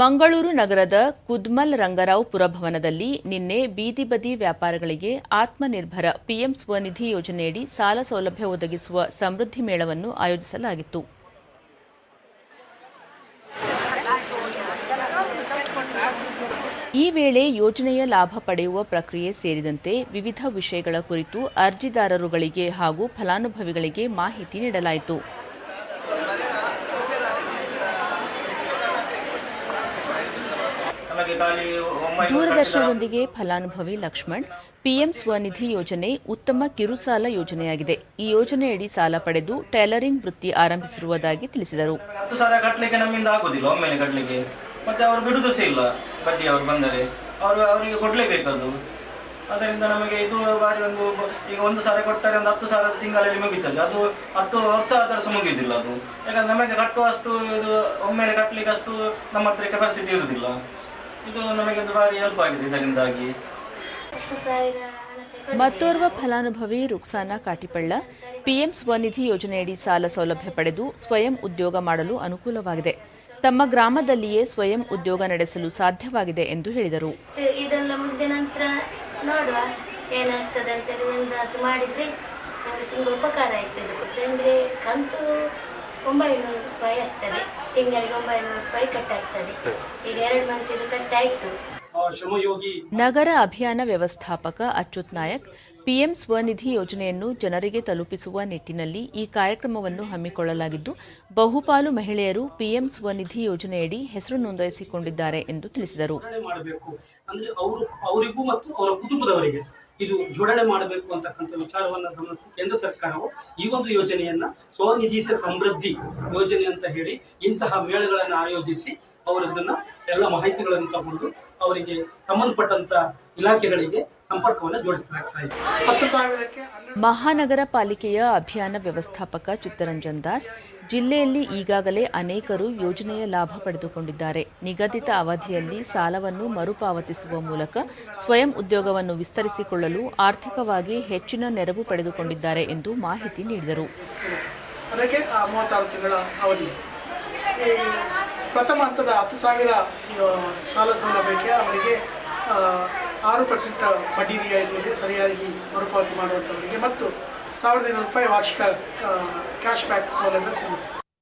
ಮಂಗಳೂರು ನಗರದ ಕುದ್ಮಲ್ ರಂಗರಾವ್ ಪುರಭವನದಲ್ಲಿ ನಿನ್ನೆ ಬೀದಿ ಬದಿ ವ್ಯಾಪಾರಗಳಿಗೆ ಆತ್ಮನಿರ್ಭರ ಪಿಎಂ ಸ್ವನಿಧಿ ಯೋಜನೆಯಡಿ ಸಾಲ ಸೌಲಭ್ಯ ಒದಗಿಸುವ ಸಮೃದ್ಧಿ ಮೇಳವನ್ನು ಆಯೋಜಿಸಲಾಗಿತ್ತು. ಈ ವೇಳೆ ಯೋಜನೆಯ ಲಾಭ ಪಡೆಯುವ ಪ್ರಕ್ರಿಯೆ ಸೇರಿದಂತೆ ವಿವಿಧ ವಿಷಯಗಳ ಕುರಿತು ಅರ್ಜಿದಾರರುಗಳಿಗೆ ಹಾಗೂ ಫಲಾನುಭವಿಗಳಿಗೆ ಮಾಹಿತಿ ನೀಡಲಾಯಿತು ನಮಗೆ ಖಾಲಿ ಒಂಬೈನೂರು ದೂರದರ್ಶನದೊಂದಿಗೆ ಫಲಾನುಭವಿ ಲಕ್ಷ್ಮಣ್ ಪಿಎಂ ಸ್ವನಿಧಿ ಯೋಜನೆ ಉತ್ತಮ ಕಿರುಸಾಲ ಯೋಜನೆಯಾಗಿದೆ. ಈ ಯೋಜನೆಯಡಿ ಸಾಲ ಪಡೆದು ಟೈಲರಿಂಗ್ ವೃತ್ತಿ ಆರಂಭಿಸಿರುವುದಾಗಿ ತಿಳಿಸಿದರು. ಹತ್ತು ಸಾವಿರ ಕಟ್ಟಲಿಕ್ಕೆ ನಮ್ಮಿಂದ ಆಗೋದಿಲ್ಲ ಒಮ್ಮೆಲೆ ಕಟ್ಟಲಿಕ್ಕೆ ಮತ್ತೆ ಅವರು ಬಿಡುದು ಸಹ ಇಲ್ಲ ಬಡ್ಡಿ ಅವರು ಬಂದರೆ. ಅವರು ಅವರಿಗೆ ಕೊಡಲೇಬೇಕು ಅದು ಅದರಿಂದ ನಮಗೆ ಇದು ಬಾರಿ ಒಂದು ಈಗ ಒಂದು ಸಾವಿರ ಕೊಟ್ಟರೆ ಒಂದು ಹತ್ತು ಸಾವಿರ ತಿಂಗಳಲ್ಲಿ ಮುಗೀತದೆ. ಅದು ಹತ್ತು ವರ್ಷ ಆದರೆ ಸಹ ಮುಗಿಯುವುದಿಲ್ಲ ಅದು. ಯಾಕಂದ್ರೆ ನಮಗೆ ಕಟ್ಟುವಷ್ಟು ಇದು ಒಮ್ಮೆಲೆ ಕಟ್ಟಲಿಕ್ಕೆ ಅಷ್ಟು ನಮ್ಮ ಹತ್ರ ಕೆಪಾಸಿಟಿ ಇರುವುದಿಲ್ಲ ಇದು ನಮಗೆ ಒಂದು ಭಾರಿ ಹೆಲ್ಪ್ ಆಗಿದೆ. ಇದರಿಂದಾಗಿ ಮತ್ತೋರ್ವ ಫಲಾನುಭವಿ ರುಕ್ಸಾನಾ ಕಾಟಿಪಳ್ಳ ಪಿಎಂ ಸ್ವನಿಧಿ ಯೋಜನೆಯಡಿ ಸಾಲ ಸೌಲಭ್ಯ ಪಡೆದು ಸ್ವಯಂ ಉದ್ಯೋಗ ಮಾಡಲು ಅನುಕೂಲವಾಗಿದೆ. ತಮ್ಮ ಗ್ರಾಮದಲ್ಲಿಯೇ ಸ್ವಯಂ ಉದ್ಯೋಗ ನಡೆಸಲು ಸಾಧ್ಯವಾಗಿದೆ ಎಂದು ಹೇಳಿದರು. ಇದೆಲ್ಲ ಮುಗಿದ ನಂತರ ನೋಡುವ ಏನಾಗ್ತದೆ ಅಂತೇಳಿ ಒಂದಾದ್ರು ಮಾಡಿದ್ರೆ ನಮಗೆ ತುಂಬ ಉಪಕಾರ ಆಯ್ತದೆ ಕಂತು ಒಂಬೈನೂರು ರೂಪಾಯಿ ಆಗ್ತದೆ. ತಿಂಗಳಿಗೆ ಒಂಬೈನೂರು ರೂಪಾಯಿ ಕಟ್ಟಾಗ್ತದೆ. ಈಗ ಎರಡು ಮಂತ್ ಇದು ಕಟ್ಟಾಯಿತು. ನಗರ ಅಭಿಯಾನ ವ್ಯವಸ್ಥಾಪಕ ಅಚ್ಯುತ್ ನಾಯಕ್ ಪಿಎಂ ಸ್ವನಿಧಿ ಯೋಜನೆಯನ್ನು ಜನರಿಗೆ ತಲುಪಿಸುವ ನಿಟ್ಟಿನಲ್ಲಿ ಈ ಕಾರ್ಯಕ್ರಮವನ್ನು ಹಮ್ಮಿಕೊಳ್ಳಲಾಗಿದ್ದು ಬಹುಪಾಲು ಮಹಿಳೆಯರು ಪಿಎಂ ಸ್ವನಿಧಿ ಯೋಜನೆಯಡಿ ಹೆಸರು ನೋಂದಾಯಿಸಿಕೊಂಡಿದ್ದಾರೆ ಎಂದು ತಿಳಿಸಿದರು. ಅವರಿಗೂ ಮತ್ತು ಅವರ ಕುಟುಂಬದವರಿಗೆ ಇದು ಜೋಡಣೆ ಮಾಡಬೇಕು ಅಂತಕ್ಕಂಥ ವಿಚಾರವನ್ನು ಗಮನಿಸಿ. ಕೇಂದ್ರ ಸರ್ಕಾರವು ಈ ಒಂದು ಯೋಜನೆಯನ್ನ ಸ್ವನಿಧಿ ಸಮೃದ್ಧಿ ಯೋಜನೆ ಅಂತ ಹೇಳಿ ಇಂತಹ ಮೇಳಗಳನ್ನು ಆಯೋಜಿಸಿ ಅವರದನ್ನ ಎಲ್ಲ ಮಾಹಿತಿಗಳನ್ನು ತಗೊಂಡು ಅವರಿಗೆ ಸಂಬಂಧಪಟ್ಟಂತ ಇಲಾಖೆಗಳಿಗೆ ಸಂಪರ್ಕವನ್ನು ಜೋಡಿಸಲಾಗ್ತಾ ಇದೆ ಹತ್ತು ಸಾವಿರಕ್ಕೆ ಮಹಾನಗರ ಪಾಲಿಕೆಯ ಅಭಿಯಾನ ವ್ಯವಸ್ಥಾಪಕ ಚಿತ್ತರಂಜನ್ ದಾಸ್ ಜಿಲ್ಲೆಯಲ್ಲಿ ಈಗಾಗಲೇ ಅನೇಕರು ಯೋಜನೆಯ ಲಾಭ ಪಡೆದುಕೊಂಡಿದ್ದಾರೆ. ನಿಗದಿತ ಅವಧಿಯಲ್ಲಿ ಸಾಲವನ್ನು ಮರುಪಾವತಿಸುವ ಮೂಲಕ ಸ್ವಯಂ ಉದ್ಯೋಗವನ್ನು ವಿಸ್ತರಿಸಿಕೊಳ್ಳಲು ಆರ್ಥಿಕವಾಗಿ ಹೆಚ್ಚಿನ ನೆರವು ಪಡೆದುಕೊಂಡಿದ್ದಾರೆ ಎಂದು ಮಾಹಿತಿ ನೀಡಿದರು. ಪ್ರಥಮ ಹಂತದ ಹತ್ತು ಸಾವಿರ ಸಾಲ ಸೌಲಭ್ಯಕ್ಕೆ ಅವರಿಗೆ ಆರು ಪರ್ಸೆಂಟ್ ಬಡ್ಡಿ ರಿಯಾಯಿತಿ ಇದೆ ಸರಿಯಾಗಿ ಮರುಪಾವತಿ ಮಾಡುವಂಥವರಿಗೆ ಮತ್ತು ಸಾವಿರದ ಐನೂರು ರೂಪಾಯಿ ವಾರ್ಷಿಕ ಕ್ಯಾಶ್ ಬ್ಯಾಕ್ ಸೌಲಭ್ಯ ಸಿಗುತ್ತೆ.